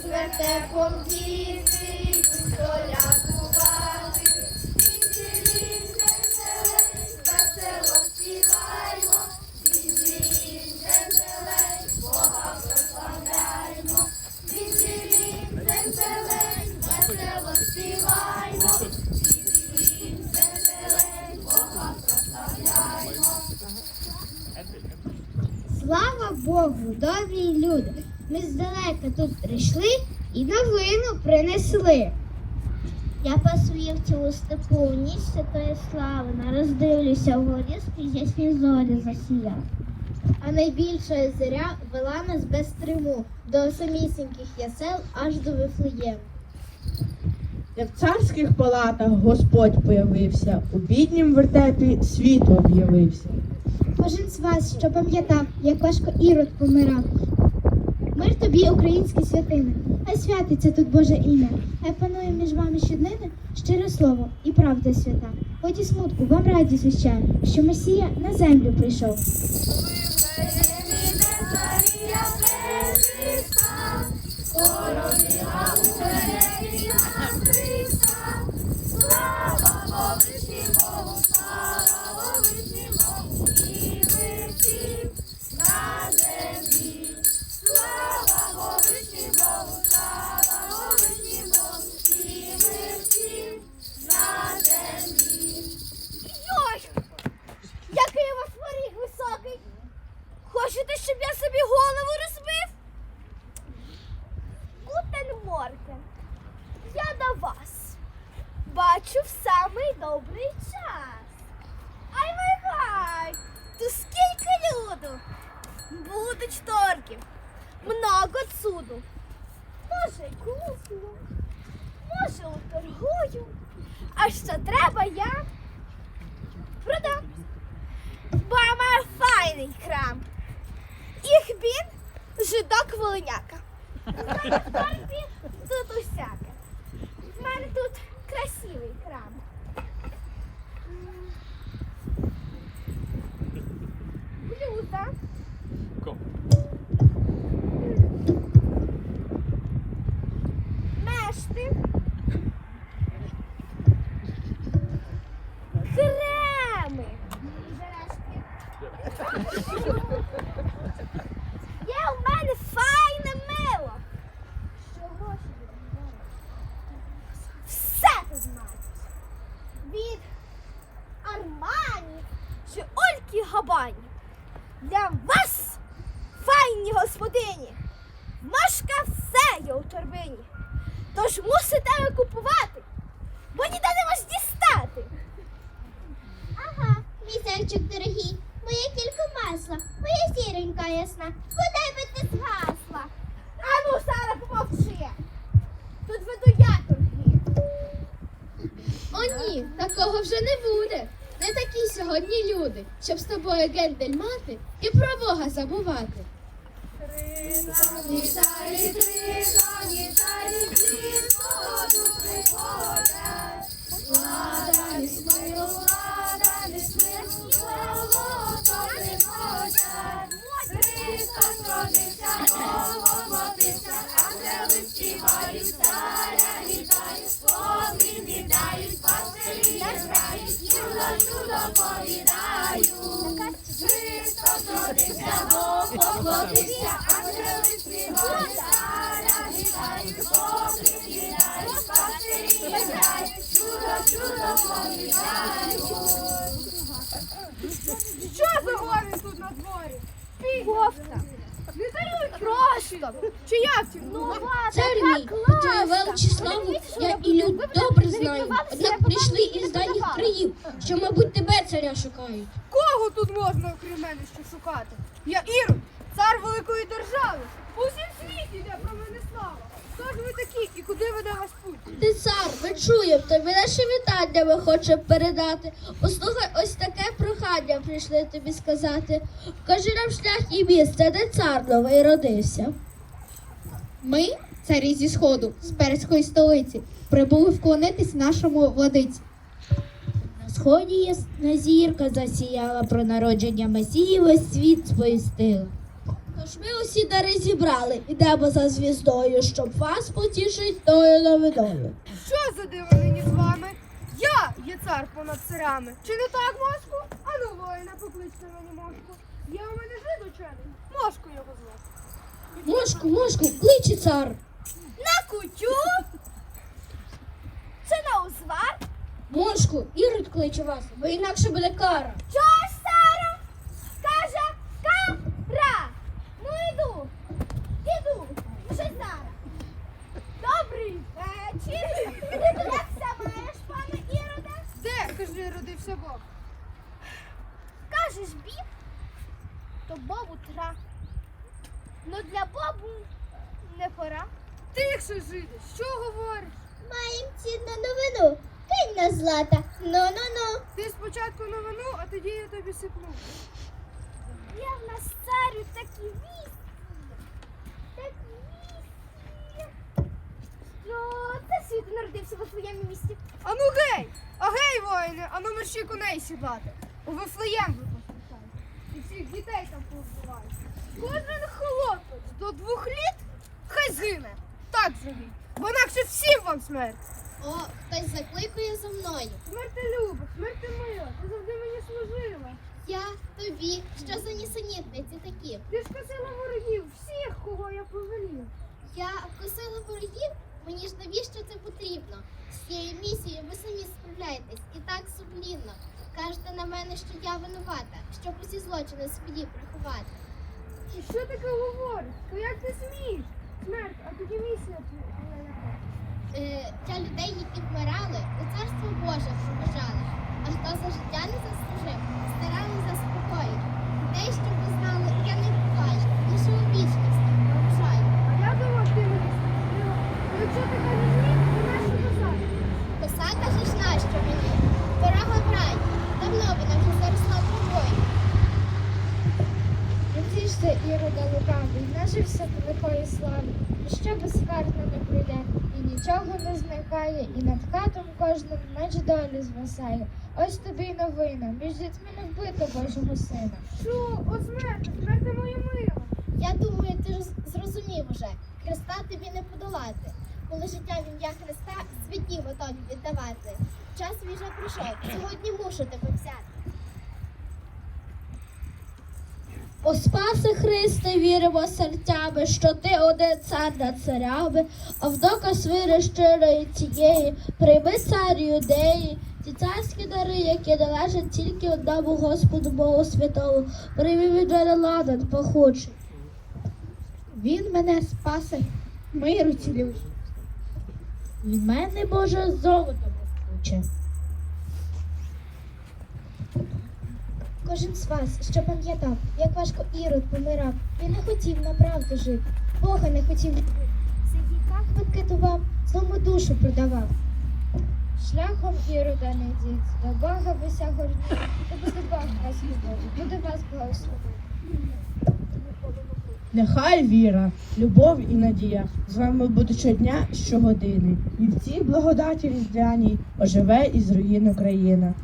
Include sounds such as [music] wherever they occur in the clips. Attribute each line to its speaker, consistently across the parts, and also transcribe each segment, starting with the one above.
Speaker 1: з вертепом діти, колядувати. Веселі, веселей, весело співаймо, веселі, веселей, Бога прославляймо. Веселі, веселей, весело співаймо, веселі, веселей, Бога прославляймо.
Speaker 2: Слава Богу, добрі люди. Ми здалека тут прийшли і новину принесли. Я пасу вівці у степу, ніч святої слави, на роздивлюся вгорі, скрізь ясні зорі засіяв. А найбільша зоря вела нас без стриму до самісіньких ясел аж до Вифлеєму.
Speaker 3: Де в царських палатах Господь появився, у біднім вертепі світло об'явився.
Speaker 2: Кожен з вас, що пам'ятав, як важко ірод помирав. Мир тобі, українські святини, хай святиться тут Боже ім'я, хай панує між вами щоднини щире слово і правда свята. Хоч і смутку вам радість віщає, що Месія на землю прийшов.
Speaker 1: Йой! Бачу в самий добрий час. Ай вай вай! Тут скільки люду! Будуть торгів, много цуду. Може, й куплю, може, уторгую. А що треба я? продам. Бо маю файний крам. Їх він жидок волиняка. [laughs] В мене в торбі тут усяке. В мене тут красивий крам. М. Блюза. Мешти. Креми. Є у мене файне мило. Що гроші? Все ти знаєш. Від Армані чи Ольки Габані. Для вас, файні господині, Машка все є у торбині. Тож мусите купувати, бо ніде не можеш дістати.
Speaker 2: Ага, мій зайчик дорогий, моє тільки масло, моя сіронька ясна, бодай би ти згасла.
Speaker 1: А ну, Сара, помовчи. Тут веду я торги.
Speaker 2: О ні, такого вже не буде. Не такі сьогодні люди, щоб з тобою гендель мати і про Бога забувати.
Speaker 1: Тризані, царі, тризані, Христос родився, Голготився, ангели співають,
Speaker 4: прийшли із дальніх країв, що, мабуть, тебе царя шукають.
Speaker 5: Кого тут можна, окрім мене, ще шукати? Я Ірод, цар великої держави. У всім світі йде про мене слава. Хто ж ви такі і куди веде ваш путь?
Speaker 4: Ти цар, ми чуємо, тобі наше вітання ми хочемо передати. Послухай, ось таке прохання прийшли тобі сказати. Кажи нам шлях і місце, де цар новий родився.
Speaker 2: Ми, царі зі сходу, з перської столиці, прибули вклонитись нашому владиці.
Speaker 4: На сході ясна зірка засіяла про народження Месії весь світ сповістила.
Speaker 2: Тож
Speaker 4: ми усі дари зібрали, ідемо за звіздою, щоб вас потішить тою новиною.
Speaker 5: Що за диво нині з вами? Я є цар понад царями. Чи не так, мошку? Ану, воїна, покличте мені мошку. Є у мене жид учений. Мошку його звати.
Speaker 4: Мошку, мошку, кличе цар.
Speaker 1: На кутю? Чи на узвар?
Speaker 4: Мошку, Ірод кличе вас, бо інакше буде кара.
Speaker 1: Чого ж Сара? Каже кара. Ну іду. Іду. Вже зараз. Добрий вечір. Як ся маєш, пане Іроде?
Speaker 5: Де, кажи, родився Бог?
Speaker 1: Кажеш біб, то бобу тра. Ну для бобу не пора.
Speaker 5: Тихше, жиде, що говориш?
Speaker 2: Маєм цінну новину. Кинь на злата. Ну-ну-ну.
Speaker 5: Ти спочатку новину, а тоді я тобі сипну.
Speaker 1: Є в нас царю такі вісті. Такі вісті. Що це світ народився у своєму місті.
Speaker 5: Ану гей! А гей, воїни, ану мерщі коней сідати. У Вифлеєм ви поспішаєте. І всіх дітей там повбивають. Кожен хлопець до двох літ хай згине. Так зробіть. Бо інакше всім вам смерть.
Speaker 2: О, хтось закликає за мною.
Speaker 5: Смерть люба, смерть моя, ти завжди мені служила.
Speaker 2: Я тобі. Що за нісенітниці такі?
Speaker 5: Ти ж косила ворогів, всіх, кого я повелів.
Speaker 2: Я вкусила ворогів? Мені ж навіщо це потрібно? З цією місією ви самі справляєтесь і так сумлінно. Кажете на мене, що я винувата, щоб усі злочини свої приховати.
Speaker 5: І що таке говориш? То як ти смієш? Смерть, а тоді місія твоя
Speaker 2: для людей, які вмирали, у царство Боже побажали. А хто за життя не заслужив, старали заспокоїть. Те, щоб ви знали, я не буваю, лише у вічності поважаю.
Speaker 5: А я думав, ти мені. Ну, Якщо ти кажеш ні, то нащо писати?
Speaker 2: Коса кажеш, нащо мені? Дорога в рай, давно вона вже заросла травою.
Speaker 6: Втішся, Ірода лукавий, нажився великої слави, і що безкарно не прийде, і нічого не зникає, і над хатом кожним меч долі звисає. Ось тобі й новина, між дітьми не вбито Божого сина.
Speaker 5: Що? О, смерти, моя мила.
Speaker 2: Я думаю, ти ж зрозумів уже. Христа тобі не подолати. Коли життя в ім'я Христа святі готові віддавати. Час вже прийшов. Сьогодні мушу тебе взяти.
Speaker 4: О спаси Христе, віримо серцями, що ти один цар над царями, а в доказ віри щирої цієї, прийми цар юдеї, ті царські дари, які належать тільки одному Господу Богу Святому, прийми від мене ладан пахучий.
Speaker 6: Він мене спасе, миру цілющий.
Speaker 4: Від мене Боже золото блискуче.
Speaker 6: Кожен з вас, що пам'ятав, як важко Ірод помирав, він не хотів на правду жити, Бога не хотів любити.
Speaker 1: Це гіка
Speaker 6: Банкетував, злому душу продавав. Шляхом Ірода не йдіть, до Бога вися горні, то буде Бог вас любити, буде вас благословити.
Speaker 3: Нехай віра, любов і надія з вами будуть щодня, щогодини. І в цій благодаті різдвяній оживе із руїн Україна.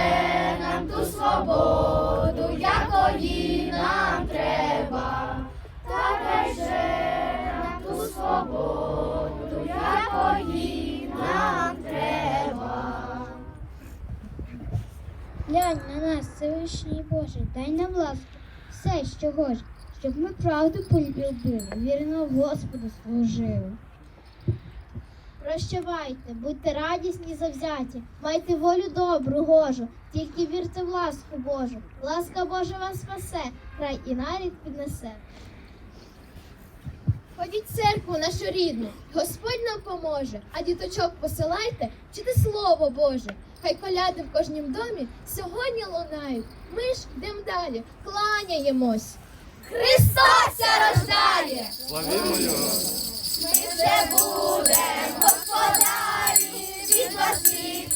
Speaker 1: Же нам ту свободу, якої нам треба. Та дай нам ту свободу, якої нам треба.
Speaker 6: Глянь на нас, Всевишній Боже, дай нам ласку, все, що гоже,
Speaker 2: щоб ми правду полюбили, вірно Господу служили. Прощавайте, будьте радісні, завзяті, майте волю добру, гожу, тільки вірте в ласку Божу. Ласка Божа вас спасе, край і нарід піднесе.
Speaker 4: Ходіть в церкву нашу рідну, Господь нам поможе, а діточок посилайте, вчити слово Боже. Хай коляди в кожнім домі сьогодні лунають. Ми ж йдемо далі, кланяємось. Христос рождає!
Speaker 7: Славімо його!
Speaker 1: Ми вже будем господарі від